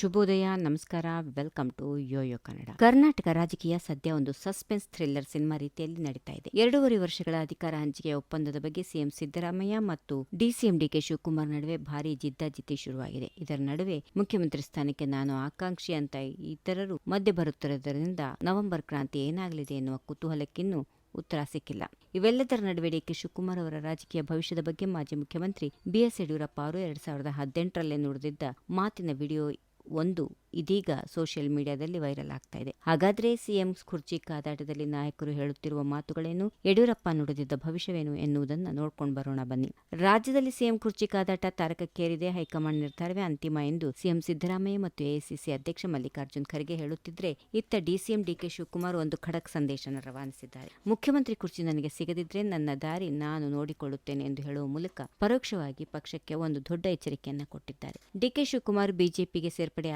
ಶುಭೋದಯ, ನಮಸ್ಕಾರ, welcome to YoYo Kannada. Karnataka ರಾಜಕೀಯ ಸದ್ಯ ಒಂದು ಸಸ್ಪೆನ್ಸ್ ಥ್ರಿಲ್ಲರ್ ಸಿನಿಮಾ ರೀತಿಯಲ್ಲಿ ನಡೀತಾ ಇದೆ. ಎರಡೂವರೆ ವರ್ಷಗಳ ಅಧಿಕಾರ ಹಂಚಿಕೆ ಒಪ್ಪಂದದ ಬಗ್ಗೆ ಸಿಎಂ ಸಿದ್ದರಾಮಯ್ಯ ಮತ್ತು ಡಿಸಿಎಂ ಡಿಕೆ ಶಿವಕುಮಾರ್ ನಡುವೆ ಭಾರಿ ಜಿದ್ದಾಜಿದ್ದಿ ಶುರುವಾಗಿದೆ. ಇದರ ನಡುವೆ ಮುಖ್ಯಮಂತ್ರಿ ಸ್ಥಾನಕ್ಕೆ ನಾನು ಆಕಾಂಕ್ಷಿ ಅಂತ ಇತರರು ಮಧ್ಯೆ ಬರುತ್ತಿರುವುದರಿಂದ ನವೆಂಬರ್ ಕ್ರಾಂತಿ ಏನಾಗಲಿದೆ ಎನ್ನುವ ಕುತೂಹಲಕ್ಕಿನ್ನೂ ಉತ್ತರ ಸಿಕ್ಕಿಲ್ಲ. ಇವೆಲ್ಲದರ ನಡುವೆ ಡಿಕೆ ಶಿವಕುಮಾರ್ ಅವರ ರಾಜಕೀಯ ಭವಿಷ್ಯದ ಬಗ್ಗೆ ಮಾಜಿ ಮುಖ್ಯಮಂತ್ರಿ ಬಿಎಸ್ ಯಡಿಯೂರಪ್ಪ ಅವರು ಎರಡ್ ಸಾವಿರದ ಹದಿನೆಂಟರಲ್ಲೇ ನುಡಿದಿದ್ದ ಮಾತಿನ ವಿಡಿಯೋ ಒಂದು ಇದೀಗ ಸೋಷಿಯಲ್ ಮೀಡಿಯಾದಲ್ಲಿ ವೈರಲ್ ಆಗ್ತಾ ಇದೆ. ಹಾಗಾದ್ರೆ ಸಿಎಂ ಕುರ್ಚಿ ಕಾದಾಟದಲ್ಲಿ ನಾಯಕರು ಹೇಳುತ್ತಿರುವ ಮಾತುಗಳೇನು? ಯಡಿಯೂರಪ್ಪ ನುಡಿದಿದ್ದ ಭವಿಷ್ಯವೇನು ಎನ್ನುವುದನ್ನ ನೋಡ್ಕೊಂಡು ಬರೋಣ ಬನ್ನಿ. ರಾಜ್ಯದಲ್ಲಿ ಸಿಎಂ ಕುರ್ಚಿ ಕಾದಾಟ ತಾರಕಕ್ಕೇರಿದೆ. ಹೈಕಮಾಂಡ್ ನಿರ್ಧಾರವೇ ಅಂತಿಮ ಎಂದು ಸಿಎಂ ಸಿದ್ದರಾಮಯ್ಯ ಮತ್ತು ಎಐಸಿಸಿ ಅಧ್ಯಕ್ಷ ಮಲ್ಲಿಕಾರ್ಜುನ್ ಖರ್ಗೆ ಹೇಳುತ್ತಿದ್ರೆ, ಇತ್ತ ಡಿಸಿಎಂ ಡಿಕೆ ಶಿವಕುಮಾರ್ ಒಂದು ಖಡಕ್ ಸಂದೇಶನ ರವಾನಿಸಿದ್ದಾರೆ. ಮುಖ್ಯಮಂತ್ರಿ ಕುರ್ಚಿ ನನಗೆ ಸಿಗದಿದ್ರೆ ನನ್ನ ದಾರಿ ನಾನು ನೋಡಿಕೊಳ್ಳುತ್ತೇನೆ ಎಂದು ಹೇಳುವ ಮೂಲಕ ಪರೋಕ್ಷವಾಗಿ ಪಕ್ಷಕ್ಕೆ ಒಂದು ದೊಡ್ಡ ಎಚ್ಚರಿಕೆಯನ್ನು ಕೊಟ್ಟಿದ್ದಾರೆ. ಡಿಕೆ ಶಿವಕುಮಾರ್ ಬಿಜೆಪಿಗೆ ಸೇರ್ಪಡೆ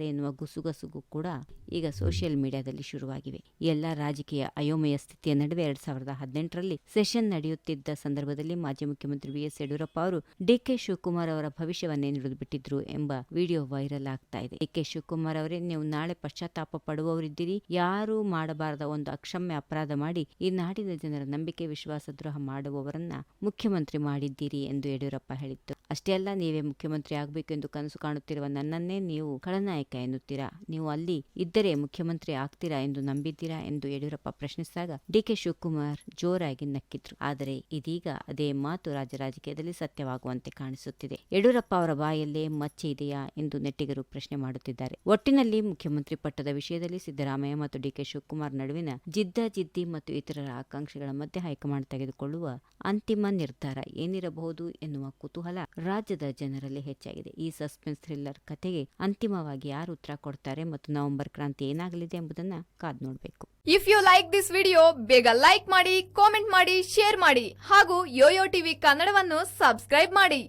ಆಗಲಿದ್ದಾರೆ ಎನ್ನುವ ಗುಸುಗಸುಗು ಕೂಡ ಈಗ ಸೋಷಿಯಲ್ ಮೀಡಿಯಾದಲ್ಲಿ ಶುರುವಾಗಿವೆ. ಎಲ್ಲ ರಾಜಕೀಯ ಅಯೋಮಯ ಸ್ಥಿತಿಯ ನಡುವೆ ಎರಡ್ ಸಾವಿರದ ಹದಿನೆಂಟರಲ್ಲಿ ಸೆಷನ್ ನಡೆಯುತ್ತಿದ್ದ ಸಂದರ್ಭದಲ್ಲಿ ಮಾಜಿ ಮುಖ್ಯಮಂತ್ರಿ ಬಿಎಸ್ ಯಡಿಯೂರಪ್ಪ ಅವರು ಡಿಕೆ ಶಿವಕುಮಾರ್ ಅವರ ಭವಿಷ್ಯವನ್ನೇ ನುಡಿದುಬಿಟ್ಟಿದ್ರು ಎಂಬ ವಿಡಿಯೋ ವೈರಲ್ ಆಗ್ತಾ ಇದೆ. ಡಿಕೆ ಶಿವಕುಮಾರ್ ಅವರೇ, ನೀವು ನಾಳೆ ಪಶ್ಚಾತ್ತಾಪ ಪಡುವವರಿದ್ದೀರಿ. ಯಾರೂ ಮಾಡಬಾರದ ಒಂದು ಅಕ್ಷಮ್ಯ ಅಪರಾಧ ಮಾಡಿ ಈ ನಾಡಿನ ಜನರ ನಂಬಿಕೆ ವಿಶ್ವಾಸದ್ರೋಹ ಮಾಡುವವರನ್ನ ಮುಖ್ಯಮಂತ್ರಿ ಮಾಡಿದ್ದೀರಿ ಎಂದು ಯಡಿಯೂರಪ್ಪ ಹೇಳಿತ್ತು ಅಷ್ಟೇ ಅಲ್ಲ, ನೀವೇ ಮುಖ್ಯಮಂತ್ರಿ ಆಗಬೇಕು ಎಂದು ಕನಸು ಕಾಣುತ್ತಿರುವ ನನ್ನನ್ನೇ ನೀವು ಖಳನಾಯಕ ಎನ್ನುತ್ತೀರಾ? ನೀವು ಅಲ್ಲಿ ಇದ್ದರೆ ಮುಖ್ಯಮಂತ್ರಿ ಆಗ್ತೀರಾ ಎಂದು ನಂಬಿದ್ದೀರಾ ಎಂದು ಯಡಿಯೂರಪ್ಪ ಪ್ರಶ್ನಿಸಿದಾಗ ಡಿಕೆ ಶಿವಕುಮಾರ್ ಜೋರಾಗಿ ನಕ್ಕಿದ್ರು. ಆದರೆ ಇದೀಗ ಅದೇ ಮಾತು ರಾಜ್ಯ ರಾಜಕೀಯದಲ್ಲಿ ಸತ್ಯವಾಗುವಂತೆ ಕಾಣಿಸುತ್ತಿದೆ. ಯಡಿಯೂರಪ್ಪ ಅವರ ಬಾಯಲ್ಲೇ ಮಚ್ಚೆ ಇದೆಯಾ ಎಂದು ನೆಟ್ಟಿಗರು ಪ್ರಶ್ನೆ ಮಾಡುತ್ತಿದ್ದಾರೆ. ಒಟ್ಟಿನಲ್ಲಿ ಮುಖ್ಯಮಂತ್ರಿ ಪಟ್ಟದ ವಿಷಯದಲ್ಲಿ ಸಿದ್ದರಾಮಯ್ಯ ಮತ್ತು ಡಿಕೆ ಶಿವಕುಮಾರ್ ನಡುವಿನ ಜಿದ್ದಾಜಿದ್ದಿ ಮತ್ತು ಇತರರ ಆಕಾಂಕ್ಷೆಗಳ ಮಧ್ಯೆ ಹೈಕಮಾಂಡ್ ತೆಗೆದುಕೊಳ್ಳುವ ಅಂತಿಮ ನಿರ್ಧಾರ ಏನಿರಬಹುದು ಎನ್ನುವ ಕುತೂಹಲ ರಾಜ್ಯದ ಜನರಲ್ಲಿ ಹೆಚ್ಚಾಗಿದೆ. ಈ ಸಸ್ಪೆನ್ಸ್ ಥ್ರಿಲ್ಲರ್ ಕಥೆಗೆ ಅಂತಿಮವಾಗಿ ಯಾರು ಉತ್ತರ ಕೊಡ್ತಾರೆ ಮತ್ತು ನವೆಂಬರ್ ಕ್ರಾಂತಿ ಏನಾಗಲಿದೆ ಎಂಬುದನ್ನ ಕಾದ್ ನೋಡಬೇಕು. If you like this video ಬೇಗ ಲೈಕ್ ಮಾಡಿ ಕಾಮೆಂಟ್ ಮಾಡಿ ಶೇರ್ ಮಾಡಿ ಹಾಗೂ ಯೋಯೋ ಟಿವಿ ಕನ್ನಡವನ್ನು ಸಬ್ಸ್ಕ್ರೈಬ್ ಮಾಡಿ.